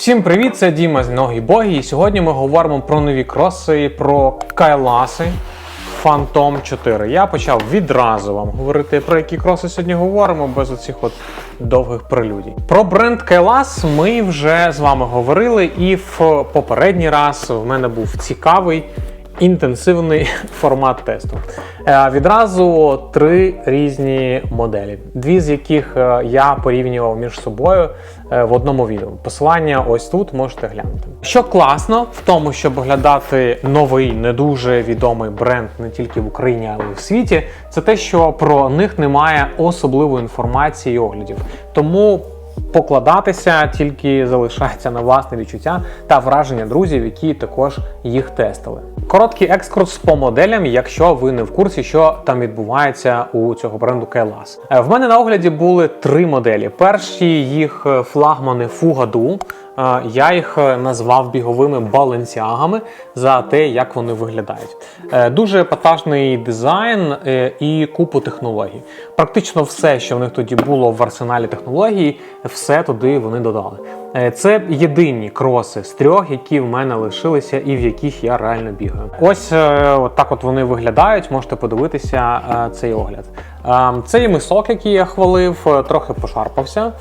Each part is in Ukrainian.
Всім привіт, це Діма з Ноги Богі. І сьогодні ми говоримо про нові кроси, про кайласи Phantom 4. Я почав відразу вам говорити, про які кроси сьогодні говоримо, без оцих от довгих прелюдій. Про бренд Кайлас ми вже з вами говорили, і в попередній раз в мене був цікавий. Інтенсивний формат тесту. Е, Відразу три різні моделі, дві з яких е, я порівнював між собою е, в одному відео. Посилання ось тут можете глянути. Що класно в тому, щоб оглядати новий, не дуже відомий бренд не тільки в Україні, але й в світі, це те, що про них немає особливої інформації і оглядів. Тому покладатися тільки залишається на власне відчуття та враження друзів, які також їх тестили. Короткий екскурс по моделям, якщо ви не в курсі, що там відбувається у цього бренду. Е, В мене на огляді були три моделі. Перші їх е, флагмани Fugadu. Я їх е, назвав біговими баленсіагами за те, як вони виглядають. Е, Дуже епатажний дизайн е, і купу технологій. Практично все, що в них тоді було в арсеналі технологій, все туди вони додали. Е, Це єдині кроси з трьох, які в мене лишилися і в яких я реально бігаю. Ось е, от так от вони виглядають. Можете подивитися е, цей огляд. Цей мисок, який я хвалив, трохи пошарпався.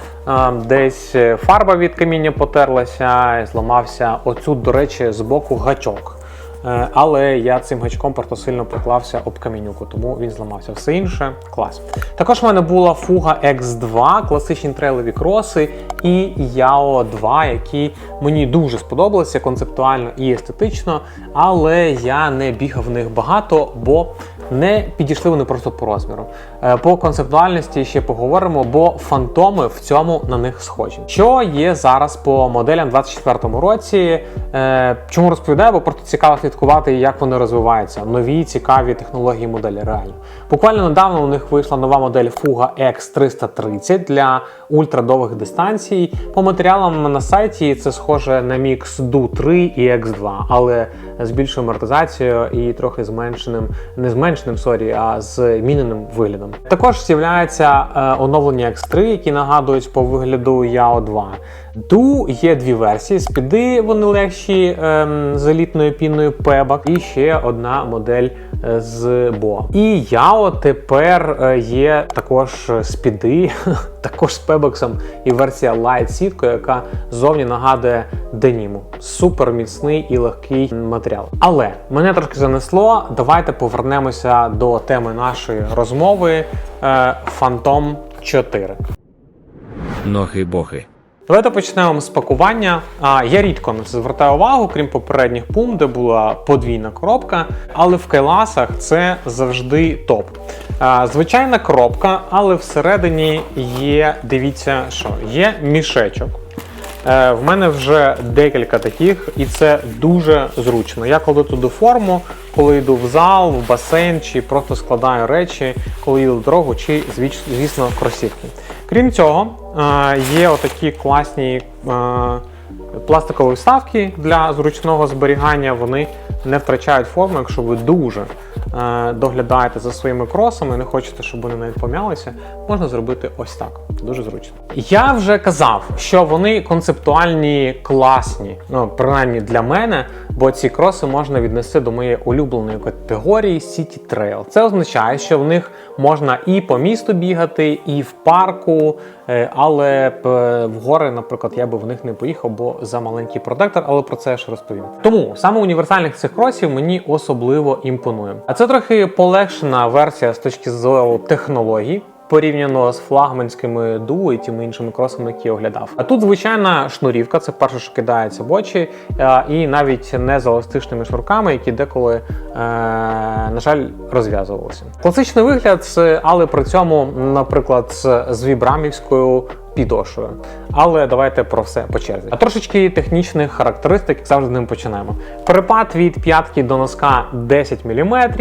Десь фарба від каміння потерлася, зламався. Оцю, до речі, з боку гачок. Е, Але я цим гачком просто сильно поклався об камінюку, тому він зламався. Все інше клас. Також в мене була фуга X2, класичні трейлові кроси, і Яо 2, які мені дуже сподобалися концептуально і естетично, але я не бігав в них багато, бо не підійшли вони просто по розміру. Е, По концептуальності ще поговоримо, бо фантоми в цьому на них схожі. Що є зараз по моделям в 24-му році? Е, Чому розповідаю? Бо просто цікаво слідкувати, як вони розвиваються. Нові цікаві технології моделі реально. Буквально недавно у них вийшла нова модель Fuga X330 для ультрадовгих дистанцій. По матеріалам на сайті це схоже на мікс Du 3 і X2, але з більшою амортизацією і трохи зменшеним, не зменшеним, сорі, а зміненим виглядом. Також з'являється е, оновлення X3, які нагадують по вигляду Yao 2. Du є дві версії: спіди вони легші ем, з елітною піною Пебак, і ще одна модель е, з Bo. І Yao тепер е, є також спіди, також з Пебаксом, і версія Light сіткою, яка зовні нагадує деніму. Супер міцний і легкий матеріал. Але мене трошки занесло. Давайте повернемося до теми нашої розмови е, Phantom 4. Ноги бохи. Давайте почнемо з пакування. А, я рідко на це звертаю увагу, крім попередніх пум, де була подвійна коробка, але в кайласах це завжди топ. Звичайна коробка, але всередині є, дивіться, що є мішечок. Е, в мене вже декілька таких, і це дуже зручно. Я коли туди форму, коли йду в зал, в басейн, чи просто складаю речі, коли їду в дорогу, чи звісно кросівки. Крім цього, є отакі класні пластикові вставки для зручного зберігання. Вони не втрачають форму, якщо ви дуже доглядаєте за своїми кросами, не хочете, щоб вони навіть пом'ялися, можна зробити ось так. Дуже зручно. Я вже казав, що вони концептуальні, класні, ну принаймні для мене, бо ці кроси можна віднести до моєї улюбленої категорії City Trail. Це означає, що в них можна і по місту бігати, і в парку, е, але е, в гори, наприклад, я би в них не поїхав, бо за маленький протектор, але про це я ще розповім. Тому саме універсальних цих кросів мені особливо імпонує. А це трохи полегшена версія з точки зору технологій. Порівняно з флагманськими дуо і тими іншими кросами, які я оглядав. А тут звичайна шнурівка, це перше, що кидається в очі, е, і навіть не з еластичними шнурками, які деколи, е, на жаль, розв'язувалися. Класичний вигляд, але при цьому, наприклад, з вібрамівською підошвою. Але давайте про все по черзі. А трошечки технічних характеристик, як завжди з ним починаємо. Перепад від п'ятки до носка 10 мм,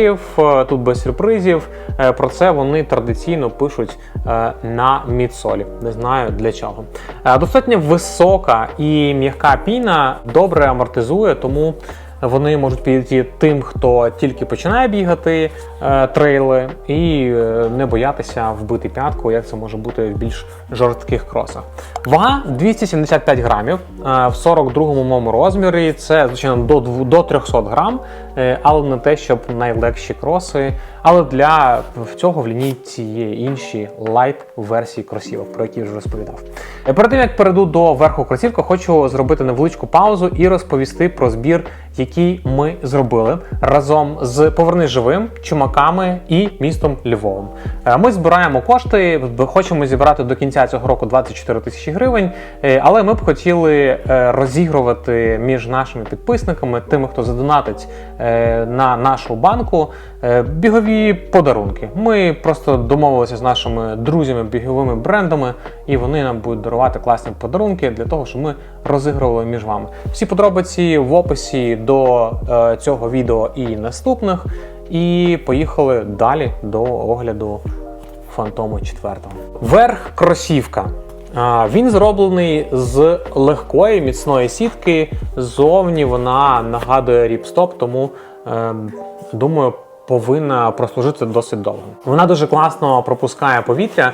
тут без сюрпризів. Е, Про це вони традиційно пишуть е, на мідсолі. Не знаю для чого. Е, Достатньо висока і м'яка піна добре амортизує, тому Вони можуть підійти тим, хто тільки починає бігати е, трейли, і е, не боятися вбити п'ятку, як це може бути в більш жорстких кросах. Вага 275 грамів е, в 42-му моєму розмірі. Це звичайно до, дв- до 300 грам, але не те, щоб найлегші кроси. Але для цього в лінійці є інші лайт версії кросівок, про які вже розповідав. Е, Перед тим як перейду до верху кросівка, хочу зробити невеличку паузу і розповісти про збір, який ми зробили разом з Поверни живим, чумаками і містом Львовом. Е, Ми збираємо кошти, хочемо зібрати до кінця цього року 24 тисячі гривень, е, але ми б хотіли е, розігрувати між нашими підписниками, тими, хто задонатить е, на нашу банку, е, бігові подарунки. Ми просто домовилися з нашими друзями біговими брендами, і вони нам будуть дарувати класні подарунки для того, щоб ми розігрували між вами. Всі подробиці в описі до е, цього відео і наступних. І поїхали далі до огляду Фантому 4. Верх кросівка. Він зроблений з легкої міцної сітки. Зовні вона нагадує ріпстоп, тому е, думаю, повинна прослужити досить довго. Вона дуже класно пропускає повітря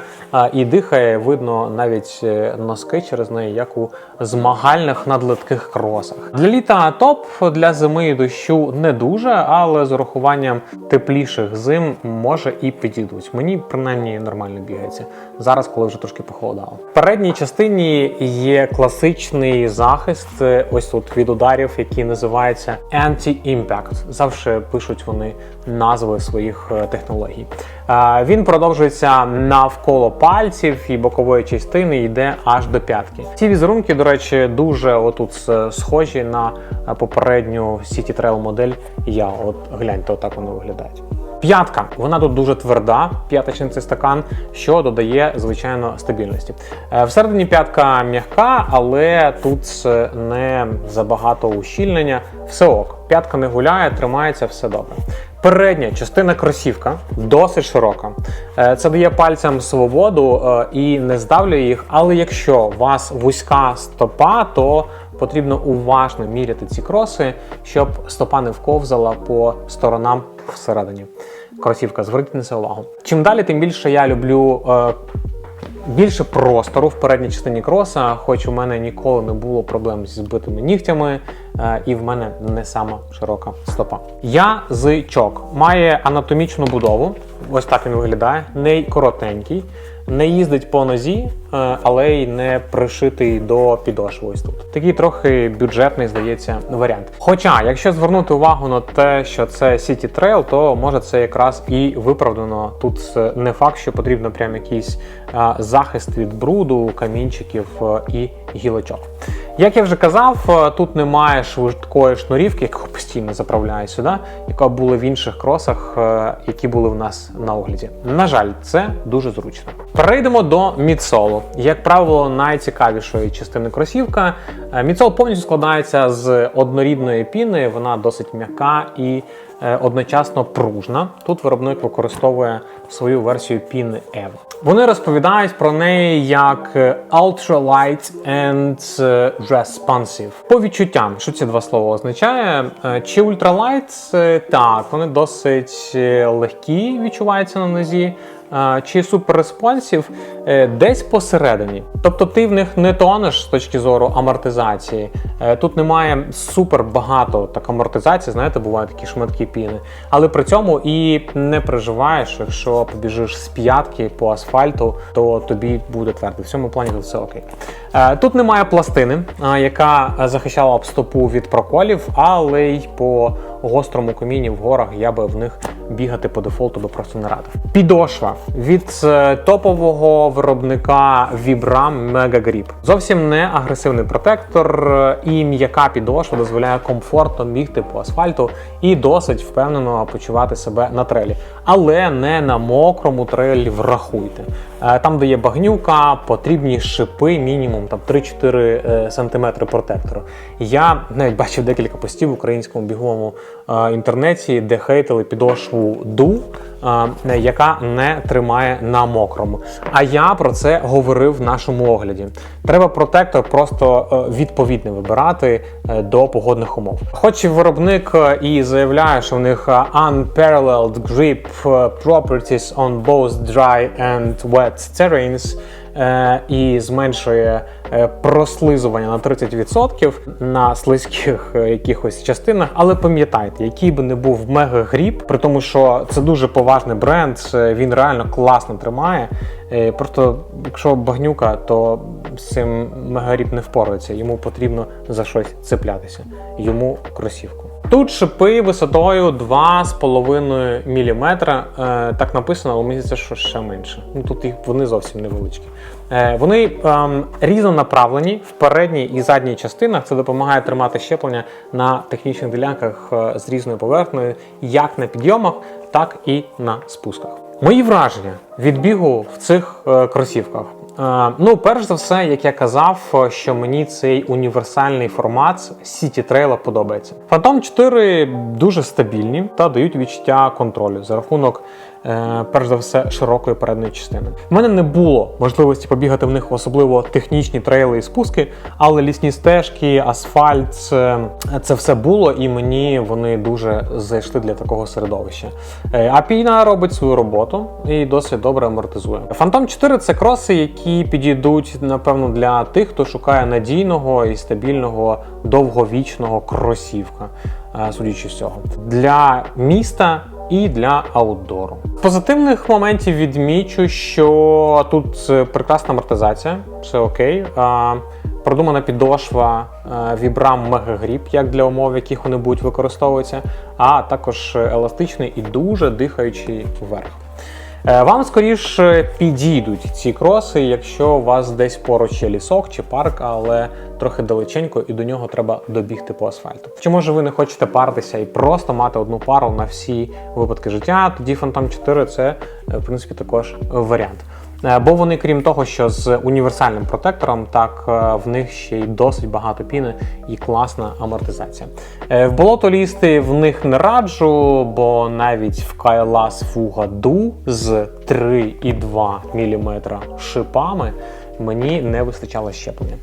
і дихає, видно навіть е, носки через неї, як у змагальних надлегких кросах. Для літа топ, для зими і дощу не дуже, але з урахуванням тепліших зим може і підійдуть. Мені принаймні нормально бігається. Зараз, коли вже трошки похолодало. В передній частині є класичний захист, е, ось тут від ударів, який називається Anti-Impact. Завжди пишуть вони назви своїх е, технологій. Е, Він продовжується навколо пальців і бокової частини йде аж до п'ятки. Ці візерунки, до речі, дуже отут е, схожі на попередню City Trail модель. Я от гляньте, отак вони виглядають. П'ятка, вона тут дуже тверда, п'яточний цей стакан, що додає звичайно стабільності. Всередині п'ятка м'яка, але тут не забагато ущільнення. Все ок. П'ятка не гуляє, тримається, все добре. Передня частина кросівка досить широка. Е, Це дає пальцям свободу е, і не здавлює їх. Але якщо у вас вузька стопа, то потрібно уважно міряти ці кроси, щоб стопа не вковзала по сторонам всередині. Кросівка, зверніть на це увагу. Чим далі, тим більше я люблю е, більше простору в передній частині кроса, хоч у мене ніколи не було проблем зі збитими нігтями, і в мене не сама широка стопа. Язичок має анатомічну будову. Ось так він виглядає. Не коротенький, не їздить по нозі, е, але й не пришитий до підошви. Ось тут. Такий трохи бюджетний, здається, варіант. Хоча, якщо звернути увагу на те, що це City Trail, то може це якраз і виправдано. Тут е, не факт, що потрібно прям якийсь е, захист від бруду, камінчиків е, і гілочок. Як я вже казав, е, тут немає швидкої шнурівки, яку постійно заправляю сюди, яка була в інших кросах, е, які були в нас на огляді. На жаль, це дуже зручно. Перейдемо до мідсолу. Як правило, найцікавішої частини кросівка. Міцол Мідсол повністю складається з однорідної піни, вона досить м'яка і е, одночасно пружна. Тут виробник використовує свою версію PIN Evo. Вони розповідають про неї як е, Ultra Light and е, Responsive. По відчуттям, що ці два слова означає? Е, Чи ультралайт? Е, Так, вони досить е, легкі відчуваються на нозі. Е, Чи супер респонсів десь посередині. Тобто ти в них не тонеш з точки зору амортизації. Е, Тут немає супер багато так амортизації, знаєте, бувають такі шматки піни. Але при цьому і не переживаєш, якщо побіжиш з п'ятки по асфальту, то тобі буде твердо. В цьому плані тут все окей. Е, Тут немає пластини, е, яка захищала б стопу від проколів, але й по гострому камінні в горах я би в них бігати по дефолту би просто не радив. Підошва від е, топового виробника Vibram Mega Grip. Зовсім не агресивний протектор е, і м'яка підошва дозволяє комфортно бігти по асфальту і досить впевнено почувати себе на трелі. Але не на мокрому трейлі врахуйте. Е, Там, де є багнюка, потрібні шипи, мінімум там 3-4 е, см протектору. Я навіть бачив декілька постів в українському біговому інтернеті, де хейтили підошву ду, е, яка не тримає на мокрому. А я про це говорив в нашому огляді. Треба протектор просто е, відповідний вибирати е, до погодних умов. Хоч і виробник е, і заявляє, що в них е, unparalleled grip е, properties on both dry and wet terrains, е, і зменшує е, прослизування на 30% на слизьких е, якихось частинах. Але пам'ятайте, який би не був мега-гріп, при тому, що це дуже поважний бренд, він реально класно тримає. Е, Просто якщо багнюка, то з цим мегаріп не впорається. Йому потрібно за щось цеплятися. Йому кросівку. Тут шипи висотою 2,5 мм. Е, так написано, але мені здається, що ще менше. Ну тут їх вони зовсім невеличкі. Е, вони ем, різнонаправлені в передній і задній частинах. Це допомагає тримати щеплення на технічних ділянках е, з різною поверхнею, як на підйомах, так і на спусках. Мої враження від бігу в цих е, кросівках. Е, ну, перш за все, як я казав, е, що мені цей універсальний формат City Trail подобається. Phantom 4 дуже стабільні та дають відчуття контролю за рахунок, перш за все, широкої передньої частини. У мене не було можливості побігати в них особливо технічні трейли і спуски, але лісні стежки, асфальт це, все було, і мені вони дуже зайшли для такого середовища. А піна робить свою роботу і досить добре амортизує. Phantom 4 це кроси, які підійдуть, напевно, для тих, хто шукає надійного і стабільного довговічного кросівка, е, судячи з цього. Для міста і для аутдору. Позитивних моментів відмічу, що тут е, прекрасна амортизація, все окей. А, Продумана підошва е, Vibram Mega як для умов, в яких вони будуть використовуватися, а також еластичний і дуже дихаючий вверх. Е, Вам скоріше підійдуть ці кроси, якщо у вас десь поруч є лісок чи парк, але трохи далеченько, і до нього треба добігти по асфальту. Чи може ви не хочете паритися і просто мати одну пару на всі випадки життя? Тоді Phantom 4 це е, в принципі також варіант. Бо вони, крім того, що з універсальним протектором, так е, в них ще й досить багато піни і класна амортизація. Е, В болото лізти в них не раджу, бо навіть в Кайлас Фугаду з 3,2 мм шипами мені не вистачало щеплення.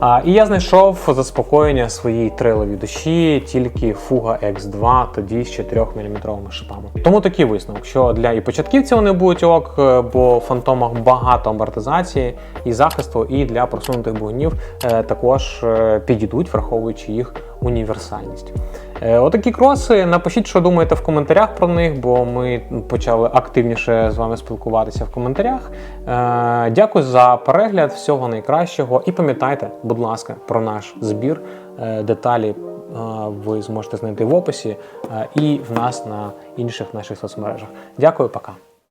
А, і я знайшов заспокоєння своїй триловій душі тільки Fuga X2, тоді з 4 мм шипами. Тому такий висновок, що для і початківців вони будуть ок, е, бо в фантомах багато амортизації і захисту, і для просунутих бугунів е, також е, підійдуть, враховуючи їх універсальність. Е, Отакі кроси. Напишіть, що думаєте в коментарях про них, бо ми почали активніше з вами спілкуватися в коментарях. Е, Дякую за перегляд, всього найкращого. І пам'ятайте, будь ласка, про наш збір. Е, Деталі ви зможете знайти в описі і в нас на інших наших соцмережах. Дякую, пока.